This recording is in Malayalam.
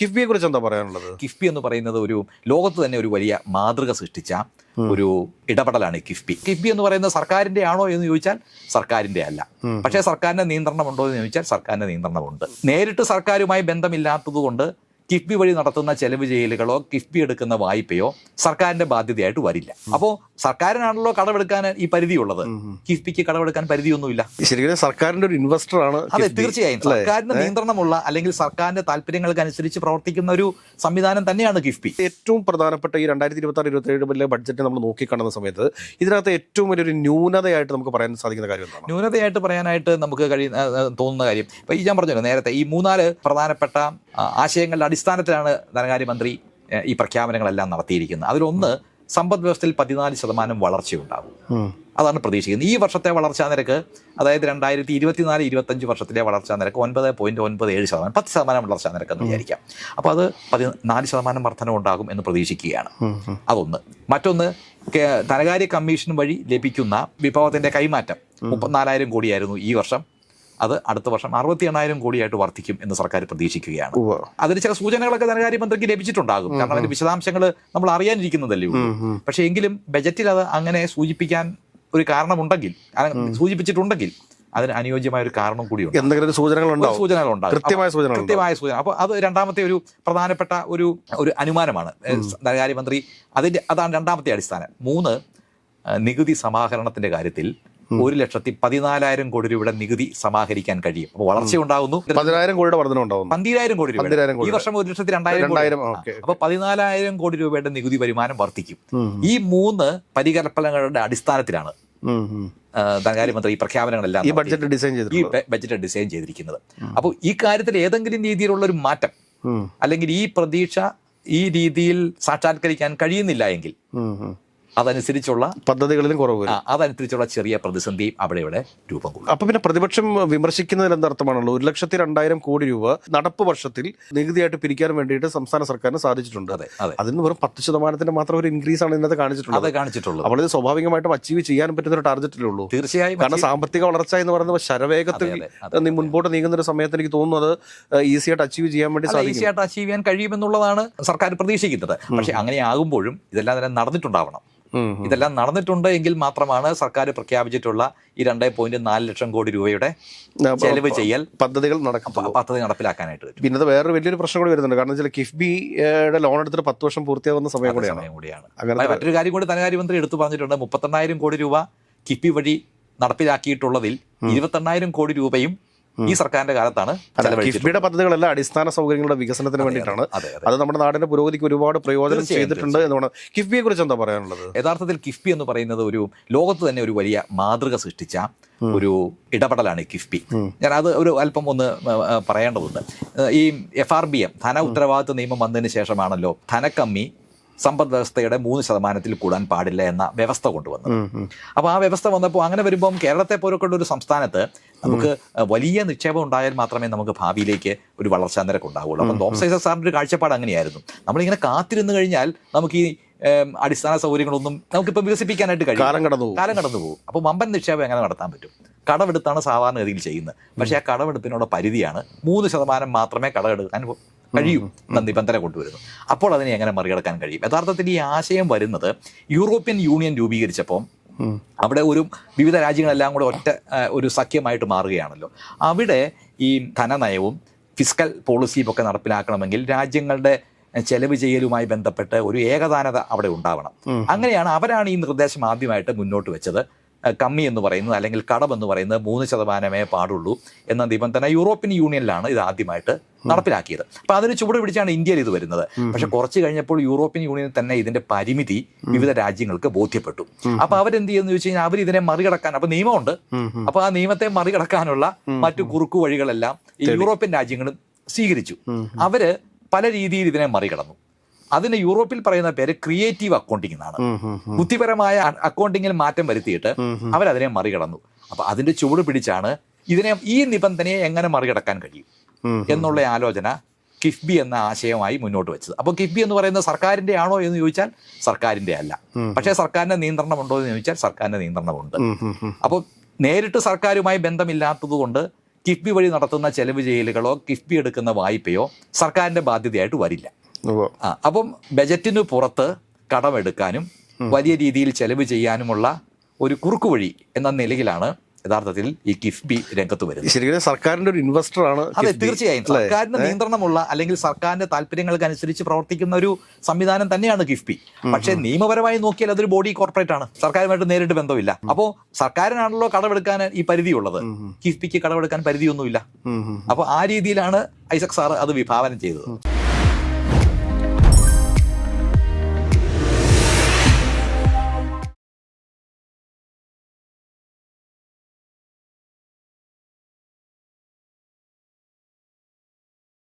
കിഫ്ബിയെ കുറിച്ച് എന്താ പറയാനുള്ളത്? കിഫ്ബി എന്ന് പറയുന്നത് ഒരു ലോകത്ത് തന്നെ ഒരു വലിയ മാതൃക സൃഷ്ടിച്ച ഒരു ഇടപെടലാണ് കിഫ്ബി. കിഫ്ബി എന്ന് പറയുന്നത് സർക്കാരിന്റെ ആണോ എന്ന് ചോദിച്ചാൽ സർക്കാരിന്റെ അല്ല. പക്ഷേ സർക്കാരിന്റെ നിയന്ത്രണം ഉണ്ടോ എന്ന് ചോദിച്ചാൽ സർക്കാരിന്റെ നിയന്ത്രണമുണ്ട്. നേരിട്ട് സർക്കാരുമായി ബന്ധമില്ലാത്തതുകൊണ്ട് കിഫ്ബി വഴി നടത്തുന്ന ചെലവ് ചെയ്യലുകളോ കിഫ്ബി എടുക്കുന്ന വായ്പയോ സർക്കാരിന്റെ ബാധ്യതയായിട്ട് വരില്ല. അപ്പോൾ സർക്കാരിനാണല്ലോ കടമെടുക്കാൻ ഈ പരിധിയുള്ളത്. കിഫ്ബിക്ക് കടമെടുക്കാൻ പരിധിയൊന്നുമില്ല. ശരിക്കും സർക്കാരിന്റെ ഒരു ഇൻവെസ്റ്റർ ആണ് അതെ തീർച്ചയായും. സർക്കാരിന്റെ നിയന്ത്രണമുള്ള അല്ലെങ്കിൽ സർക്കാരിന്റെ താല്പര്യങ്ങൾക്ക് അനുസരിച്ച് പ്രവർത്തിക്കുന്ന ഒരു സംവിധാനം തന്നെയാണ് കിഫ്ബി. ഏറ്റവും പ്രധാനപ്പെട്ട ഈ രണ്ടായിരത്തി ഇരുപത്തി ആറ് ഇരുപത്തി ഏഴിലെ ബഡ്ജറ്റ് നമ്മൾ നോക്കിക്കാണുന്ന സമയത്ത് ഇതിനകത്ത് ഏറ്റവും വലിയൊരു ന്യൂനതയായിട്ട് നമുക്ക് പറയാൻ സാധിക്കുന്ന കാര്യം ന്യൂനതയായിട്ട് പറയാനായിട്ട് നമുക്ക് കഴിയുന്ന തോന്നുന്ന കാര്യം. ഇപ്പൊ ഈ ഞാൻ പറഞ്ഞല്ലോ നേരത്തെ ഈ മൂന്നാൽ പ്രധാനപ്പെട്ട ആശയങ്ങളുടെ അടിസ്ഥാനത്തിലാണ് ധനകാര്യമന്ത്രി ഈ പ്രഖ്യാപനങ്ങളെല്ലാം നടത്തിയിരിക്കുന്നത്. അതിലൊന്ന് സമ്പദ് വ്യവസ്ഥയിൽ പതിനാല് ശതമാനം വളർച്ചയുണ്ടാകും. അതാണ് പ്രതീക്ഷിക്കുന്നത്. ഈ വർഷത്തെ വളർച്ചാ നിരക്ക് അതായത് രണ്ടായിരത്തി ഇരുപത്തിനാല് ഇരുപത്തഞ്ച് വർഷത്തിലെ വളർച്ചാ നിരക്ക് ഒൻപത് പോയിന്റ് ഒൻപത് ഏഴ് ശതമാനം പത്ത് ശതമാനം വളർച്ചാ നിരക്ക് എന്ന് വിചാരിക്കാം. അപ്പോൾ അത് പതിനാല് ശതമാനം വർധന ഉണ്ടാകും എന്ന് പ്രതീക്ഷിക്കുകയാണ്. അതൊന്ന്. മറ്റൊന്ന് ധനകാര്യ കമ്മീഷൻ വഴി ലഭിക്കുന്ന വിഭവത്തിന്റെ കൈമാറ്റം മുപ്പത്തിനാലായിരം കോടിയായിരുന്നു ഈ വർഷം. അത് അടുത്ത വർഷം അറുപത്തി എണ്ണായിരം കോടിയായിട്ട് വർദ്ധിക്കും എന്ന് സർക്കാർ പ്രതീക്ഷിക്കുകയാണ്. അതിന് ചില സൂചനകളൊക്കെ ധനകാര്യമന്ത്രിക്ക് ലഭിച്ചിട്ടുണ്ടാകും. കാരണം അതിന്റെ വിശദാംശങ്ങൾ നമ്മൾ അറിയാനിരിക്കുന്നതല്ലേ ഉള്ളൂ. പക്ഷേ എങ്കിലും ബജറ്റിൽ അത് അങ്ങനെ സൂചിപ്പിക്കാൻ ഒരു കാരണമുണ്ടെങ്കിൽ സൂചിപ്പിച്ചിട്ടുണ്ടെങ്കിൽ അതിന് അനുയോജ്യമായ ഒരു കാരണം കൂടിയുണ്ട് എന്തെങ്കിലും ഉണ്ടാകും കൃത്യമായ അപ്പൊ കൃത്യമായ സൂചന. അപ്പോൾ അത് രണ്ടാമത്തെ ഒരു പ്രധാനപ്പെട്ട ഒരു ഒരു അനുമാനമാണ്. ധനകാര്യമന്ത്രി അതിന്റെ അതാണ് രണ്ടാമത്തെ അടിസ്ഥാനം. മൂന്ന് നികുതി സമാഹരണത്തിന്റെ കാര്യത്തിൽ ഒരു ലക്ഷത്തി പതിനാലായിരം കോടി രൂപയുടെ നികുതി സമാഹരിക്കാൻ കഴിയും. അപ്പോൾ വളർച്ച ഉണ്ടാകുന്നു പതിനായിരം കോടിയുടെ വർധന ഉണ്ടാവും പന്തിരായിരം കോടി രൂപ ഈ വർഷം ഒരു ലക്ഷത്തി രണ്ടായിരം അപ്പൊ പതിനാലായിരം കോടി രൂപയുടെ നികുതി വരുമാനം വർദ്ധിക്കും. ഈ മൂന്ന് പരികൽപ്പനകളുടെ അടിസ്ഥാനത്തിലാണ്. ധനകാര്യമന്ത്രി ഈ പ്രഖ്യാപനങ്ങളെല്ലാം ഈ ബഡ്ജറ്റ് ഡിസൈൻ ഈ ബഡ്ജറ്റ് ഡിസൈൻ ചെയ്തിരിക്കുന്നത്. അപ്പോൾ ഈ കാര്യത്തിൽ ഏതെങ്കിലും രീതിയിലുള്ള ഒരു മാറ്റം അല്ലെങ്കിൽ ഈ പ്രതീക്ഷ ഈ രീതിയിൽ സാക്ഷാത്കരിക്കാൻ കഴിയുന്നില്ല എങ്കിൽ. അതനുസരിച്ചുള്ള പദ്ധതികളിലും കുറവ് അതനുസരിച്ചുള്ള ചെറിയ പ്രതിസന്ധിയും അവിടെ ഇവിടെ രൂപം കൊള്ളും. അപ്പൊ പിന്നെ പ്രതിപക്ഷം വിമർശിക്കുന്നതിൽ എന്തർത്ഥമാണല്ലോ ഒരു ലക്ഷത്തി രണ്ടായിരം കോടി രൂപ നടപ്പ് വർഷത്തിൽ നികുതിയായിട്ട് പിരിക്കാൻ വേണ്ടിയിട്ട് സംസ്ഥാന സർക്കാരിന് സാധിച്ചിട്ടുണ്ട്. അതെ അതെ. അതിന് വെറും പത്ത് ശതമാനത്തിന്റെ മാത്രം ഒരു ഇൻക്രീസ് ആണ് ഇന്നത്തെ കാണിച്ചിട്ടുള്ളത്. അത് കാണിച്ചിട്ടുള്ളത്. അപ്പോൾ ഇത് സ്വാഭാവികമായിട്ടും അച്ചീവ് ചെയ്യാൻ പറ്റുന്ന ഒരു ടാർഗറ്റിലേ ഉള്ളൂ? തീർച്ചയായും കാരണം സാമ്പത്തിക വളർച്ച എന്ന് പറയുന്നത് ശരവേഗത്തിൽ മുൻപോട്ട് നീങ്ങുന്ന ഒരു സമയത്ത് എനിക്ക് തോന്നുന്നത് ഈസി ആയിട്ട് അച്ചീവ് ചെയ്യാൻ വേണ്ടി ഈസി സാധിക്കും. ആയിട്ട് അച്ചീവ് ചെയ്യാൻ കഴിയുമെന്നുള്ളതാണ് സർക്കാർ പ്രതീക്ഷിക്കുന്നത്. പക്ഷെ അങ്ങനെ ആകുമ്പോഴും ഇതെല്ലാം തന്നെ നടന്നിട്ടുണ്ടാവണം. ഇതെല്ലാം നടന്നിട്ടുണ്ട് എങ്കിൽ മാത്രമാണ് സർക്കാർ പ്രഖ്യാപിച്ചിട്ടുള്ള ഈ രണ്ടേ പോയിന്റ് നാല് ലക്ഷം കോടി രൂപയുടെ ചെലവ് ചെയ്യൽ പദ്ധതികൾ നടക്കും പദ്ധതി നടപ്പിലാക്കാനായിട്ട് പറ്റും. പിന്നെ വേറൊരു വലിയൊരു പ്രശ്നം കൂടി വരുന്നുണ്ട്. കാരണം വെച്ചാൽ കിഫ്ബിയുടെ ലോൺ എടുത്തിട്ട് പത്ത് വർഷം പൂർത്തിയാവുന്ന സമയം കൂടിയാണ്. കൂടിയാണ്. മറ്റൊരു കാര്യം കൂടി ധനകാര്യമന്ത്രി എടുത്തു പറഞ്ഞിട്ടുണ്ട്. മുപ്പത്തെണ്ണായിരം കോടി രൂപ കിഫ്ബി വഴി നടപ്പിലാക്കിയിട്ടുള്ളതിൽ ഇരുപത്തെണ്ണായിരം കോടി രൂപയും ഈ സർക്കാരിന്റെ കാലത്താണ് കിഫ്ബിയുടെ പദ്ധതികളെല്ലാം അടിസ്ഥാന സൗകര്യങ്ങളുടെ വികസനത്തിന് വേണ്ടിയിട്ടാണ്. അതെ നമ്മുടെ നാടിന്റെ പുരോഗതിക്ക് ഒരുപാട് പ്രയോജനം ചെയ്തിട്ടുണ്ട് എന്നാണ് കിഫ്ബിയെ കുറിച്ച് എന്താ പറയാനുള്ളത്? യഥാർത്ഥത്തിൽ കിഫ്ബി എന്ന് പറയുന്നത് ഒരു ലോകത്ത് തന്നെ ഒരു വലിയ മാതൃക സൃഷ്ടിച്ച ഒരു ഇടപെടലാണ് കിഫ്ബി. ഞാൻ അത് ഒരു അല്പം ഒന്ന് പറയേണ്ടതുണ്ട്. ഈ എഫ് ആർ ബി എം ധന ഉത്തരവാദിത്വ നിയമം വന്നതിന് ശേഷമാണല്ലോ ധനക്കമ്മി സമ്പദ് വ്യവസ്ഥയുടെ മൂന്ന് ശതമാനത്തിൽ കൂടാൻ പാടില്ല എന്ന വ്യവസ്ഥ കൊണ്ടുവന്നു. അപ്പോൾ ആ വ്യവസ്ഥ വന്നപ്പോൾ അങ്ങനെ വരുമ്പം കേരളത്തെ പോലൊക്കെയുള്ള ഒരു സംസ്ഥാനത്ത് നമുക്ക് വലിയ നിക്ഷേപം ഉണ്ടായാൽ മാത്രമേ നമുക്ക് ഭാവിയിലേക്ക് ഒരു വളർച്ചാ നിരക്ക് ഉണ്ടാവുകയുള്ളൂ അപ്പം തോമസ് ഐസക് സാറിന്റെ ഒരു കാഴ്ചപ്പാട് അങ്ങനെയായിരുന്നു. നമ്മളിങ്ങനെ കാത്തിരുന്ന് കഴിഞ്ഞാൽ നമുക്ക് ഈ അടിസ്ഥാന സൗകര്യങ്ങളൊന്നും നമുക്കിപ്പോൾ വികസിപ്പിക്കാനായിട്ട് കഴിയും കാലം കടന്നു പോകും കാലം കടന്നു പോകും അപ്പോൾ വമ്പൻ നിക്ഷേപം എങ്ങനെ നടത്താൻ പറ്റും? കടമെടുത്താണ് സാധാരണഗതിയിൽ ചെയ്യുന്നത്. പക്ഷേ ആ കടമെടുപ്പിനുള്ള പരിധിയാണ് മൂന്ന് ശതമാനം മാത്രമേ കടമെടുക്കാൻ കഴിയൂ എന്ന നിബന്ധന കൊണ്ടുവരുന്നു അപ്പോൾ അതിനെ എങ്ങനെ മറികടക്കാൻ കഴിയും? യഥാർത്ഥത്തിൽ ഈ ആശയം വരുന്നത് യൂറോപ്യൻ യൂണിയൻ രൂപീകരിച്ചപ്പോൾ. അവിടെ ഒരു വിവിധ രാജ്യങ്ങളെല്ലാം കൂടെ ഒറ്റ ഒരു സഖ്യമായിട്ട് മാറുകയാണല്ലോ. അവിടെ ഈ ധനനയവും ഫിസ്ക്കൽ പോളിസിയും ഒക്കെ നടപ്പിലാക്കണമെങ്കിൽ രാജ്യങ്ങളുടെ ചെലവ് ചെയ്യലുമായി ബന്ധപ്പെട്ട് ഒരു ഏകദാനത അവിടെ ഉണ്ടാവണം. അങ്ങനെയാണ് അവരാണ് ഈ നിർദ്ദേശം ആദ്യമായിട്ട് മുന്നോട്ട് വെച്ചത്. കമ്മി എന്ന് പറയുന്നത് അല്ലെങ്കിൽ കടം എന്ന് പറയുന്നത് മൂന്ന് ശതമാനമേ പാടുള്ളൂ എന്ന നിബന്ധന യൂറോപ്യൻ യൂണിയനിലാണ് ഇത് ആദ്യമായിട്ട് നടപ്പിലാക്കിയത്. അപ്പൊ അതിന് ചുവട് പിടിച്ചാണ് ഇന്ത്യയിൽ ഇത് വരുന്നത്. പക്ഷെ കുറച്ച് കഴിഞ്ഞപ്പോൾ യൂറോപ്യൻ യൂണിയൻ തന്നെ ഇതിന്റെ പരിമിതി വിവിധ രാജ്യങ്ങൾക്ക് ബോധ്യപ്പെട്ടു. അപ്പൊ അവരെന്ത് ചെയ്യുന്നു ചോദിച്ചു കഴിഞ്ഞാൽ അവർ ഇതിനെ മറികടക്കാൻ അപ്പൊ നിയമമുണ്ട്. അപ്പൊ ആ നിയമത്തെ മറികടക്കാനുള്ള മറ്റു കുറുക്കു വഴികളെല്ലാം ഈ യൂറോപ്യൻ രാജ്യങ്ങളും സ്വീകരിച്ചു. അവർ പല രീതിയിൽ ഇതിനെ മറികടന്നു. അതിന് യൂറോപ്പിൽ പറയുന്ന പേര് ക്രിയേറ്റീവ് അക്കൗണ്ടിംഗ് എന്നാണ്. ബുദ്ധിപരമായ അക്കൗണ്ടിങ്ങിൽ മാറ്റം വരുത്തിയിട്ട് അവരതിനെ മറികടന്നു അപ്പൊ അതിന്റെ ചുവട് പിടിച്ചാണ് ഇതിനെ ഈ നിബന്ധനയെ എങ്ങനെ മറികടക്കാൻ കഴിയും. എന്നുള്ള ആലോചന കിഫ്ബി എന്ന ആശയമായി മുന്നോട്ട് വെച്ചത് അപ്പോൾ കിഫ്ബി എന്ന് പറയുന്നത് സർക്കാരിന്റെ ആണോ എന്ന് ചോദിച്ചാൽ സർക്കാരിന്റെ അല്ല പക്ഷേ സർക്കാരിന്റെ നിയന്ത്രണം ഉണ്ടോ എന്ന് ചോദിച്ചാൽ സർക്കാരിന്റെ നിയന്ത്രണമുണ്ട്. അപ്പോൾ നേരിട്ട് സർക്കാരുമായി ബന്ധമില്ലാത്തതുകൊണ്ട് കിഫ്ബി വഴി നടത്തുന്ന ചെലവ് ചെയ്യലുകളോ കിഫ്ബി എടുക്കുന്ന വായ്പയോ സർക്കാരിന്റെ ബാധ്യതയായിട്ട് വരില്ല. ആ അപ്പം ബജറ്റിന് പുറത്ത് കടമെടുക്കാനും വലിയ രീതിയിൽ ചെലവ് ചെയ്യാനുമുള്ള ഒരു കുറുക്കുവഴി എന്ന നിലയിലാണ് യഥാർത്ഥത്തിൽ ഈ കിഫ്ബി രംഗത്ത് വരുന്നത്. ശരിക്കും സർക്കാരിന്റെ ഒരു ഇൻവെസ്റ്റർ ആണ് അതെ തീർച്ചയായും. സർക്കാരിന്റെ സർക്കാരിന് നിയന്ത്രണമുള്ള അല്ലെങ്കിൽ സർക്കാരിന്റെ താല്പര്യങ്ങൾക്ക് അനുസരിച്ച് പ്രവർത്തിക്കുന്ന ഒരു സംവിധാനം തന്നെയാണ് കിഫ്ബി. പക്ഷേ നിയമപരമായി നോക്കിയാൽ അതൊരു ബോഡി കോർപ്പറേറ്റ് ആണ്. സർക്കാരുമായിട്ട് നേരിട്ട് ബന്ധമില്ല. അപ്പോൾ സർക്കാരിനാണല്ലോ കടമെടുക്കാൻ ഈ പരിധിയുള്ളത്. കിഫ്ബിക്ക് കടമെടുക്കാൻ പരിധിയൊന്നുമില്ല. അപ്പോൾ ആ രീതിയിലാണ് ഐസക് സാർ അത് വിഭാവനം ചെയ്തത്.